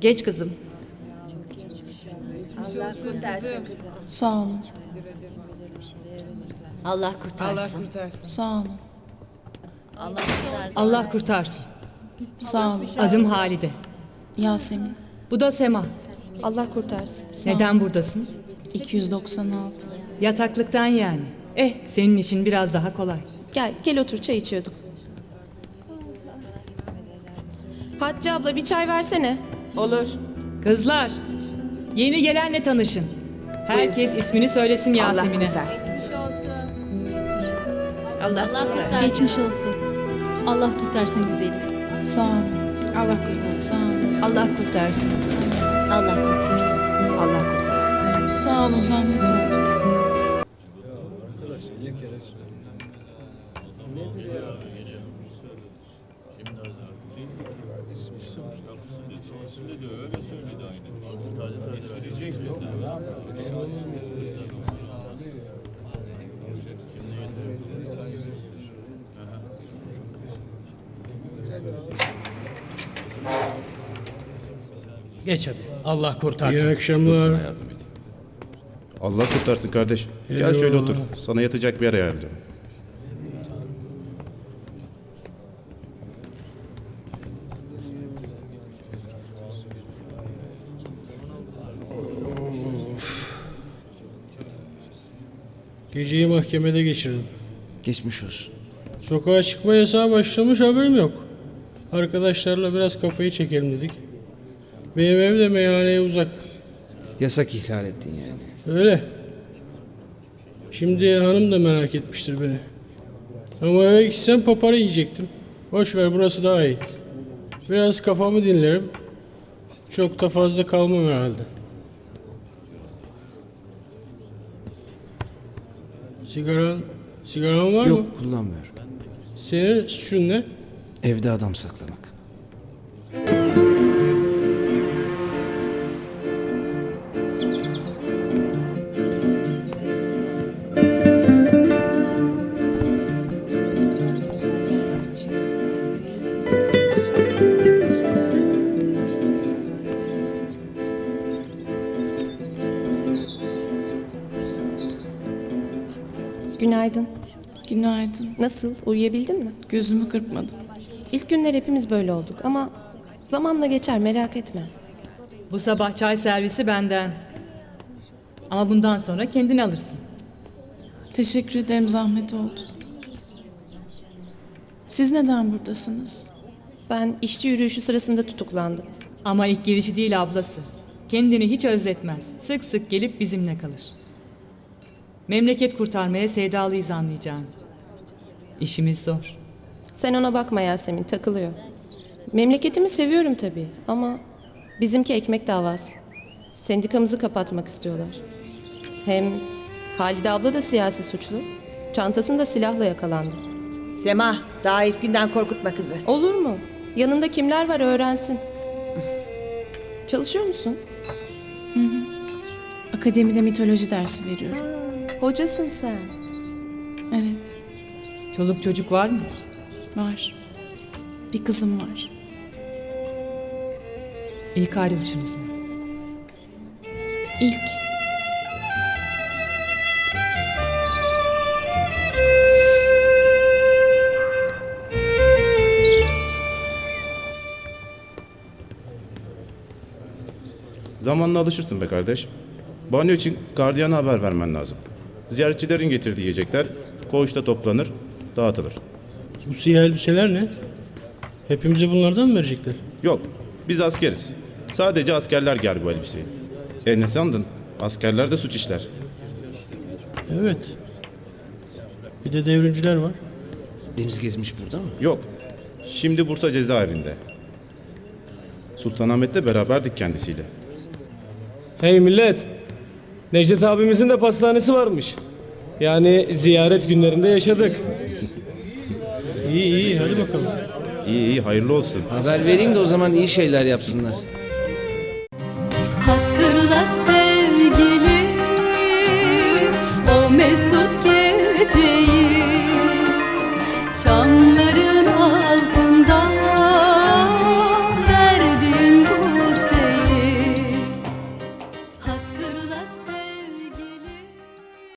Geç kızım. Sağ olun. Allah kurtarsın. Allah kurtarsın. Sağ olun. Allah kurtarsın. Allah kurtarsın. Sağ olun. Adım Halide. Yasemin. Bu da Sema. Allah kurtarsın. Neden buradasın? 296. Yataklıktan yani. Eh senin için biraz daha kolay. Gel, gel otur çay içiyorduk. Hatice abla bir çay versene. Olur. Kızlar, yeni gelenle tanışın. Herkes ismini söylesin Allah Yasemin'e. kurtarsın. Allah kurtarsın. Geçmiş olsun. Allah kurtarsın güzeli. Sağ olun. Allah kurtarsın. Sağ olun. Allah kurtarsın. Allah kurtarsın. Allah kurtarsın. Sağ olun zahmet oldu. Geç hadi. Allah kurtarsın. İyi akşamlar. Allah kurtarsın kardeş. Gel şöyle otur. Sana yatacak bir yer ayarlayacağım. Geceyi mahkemede geçirdim. Geçmiş olsun. Sokağa çıkma yasağı başlamış haberim yok. Arkadaşlarla biraz kafayı çekelim dedik. Benim ev de meyhaneye uzak. Yasak ihlal ettin yani. Öyle. Şimdi hanım da merak etmiştir beni. Ama eve gitsem papara yiyecektim. Boş ver burası daha iyi. Biraz kafamı dinlerim. Çok da fazla kalmam herhalde. Sigaran, sigaran var mı? Yok kullanmıyorum. Senin suçun ne? Evde adam saklamak. Günaydın. Günaydın. Nasıl? Uyuyabildin mi? Gözümü kırpmadım. İlk günler hepimiz böyle olduk ama zamanla geçer merak etme. Bu sabah çay servisi benden. Ama bundan sonra kendin alırsın. Teşekkür ederim zahmet oldu. Siz neden buradasınız? Ben işçi yürüyüşü sırasında tutuklandım. Ama ilk gelişi değil ablası. Kendini hiç özletmez. Sık sık gelip bizimle kalır. Memleket kurtarmaya sevdalıyız anlayacağın. İşimiz zor. Sen ona bakma Yasemin takılıyor. Memleketimi seviyorum tabii ama bizimki ekmek davası. Sendikamızı kapatmak istiyorlar. Hem Halide abla da siyasi suçlu. Çantasında silahla yakalandı. Sema daha ilk günden korkutma kızı. Olur mu? Yanında kimler var öğrensin. Çalışıyor musun? Akademide mitoloji dersi veriyorum. Hocasın sen. Evet, Çoluk çocuk var mı? var. Bir kızım var. İlk ayrılışınız mı? İlk. Zamanla alışırsın be kardeş. Banyo için gardiyana haber vermen lazım. Ziyaretçilerin getirdiği yiyecekler koğuşta toplanır, dağıtılır. Bu siyah elbiseler ne? Hepimize bunlardan mı verecekler? Yok, biz askeriz. Sadece askerler giyer bu elbiseyi. E ne sandın? Askerler de suç işler. Evet. Bir de devrimciler var. Deniz gezmiş burada mı? Yok, şimdi Bursa cezaevinde. Sultanahmet'te beraberdik kendisiyle. Hey millet! Necdet abimizin de pastanesi varmış. Yani ziyaret günlerinde yaşadık. İyi iyi hadi bakalım. İyi iyi, hayırlı olsun. Haber vereyim de o zaman iyi şeyler yapsınlar. Hatırla sevgilim o mesut geceyi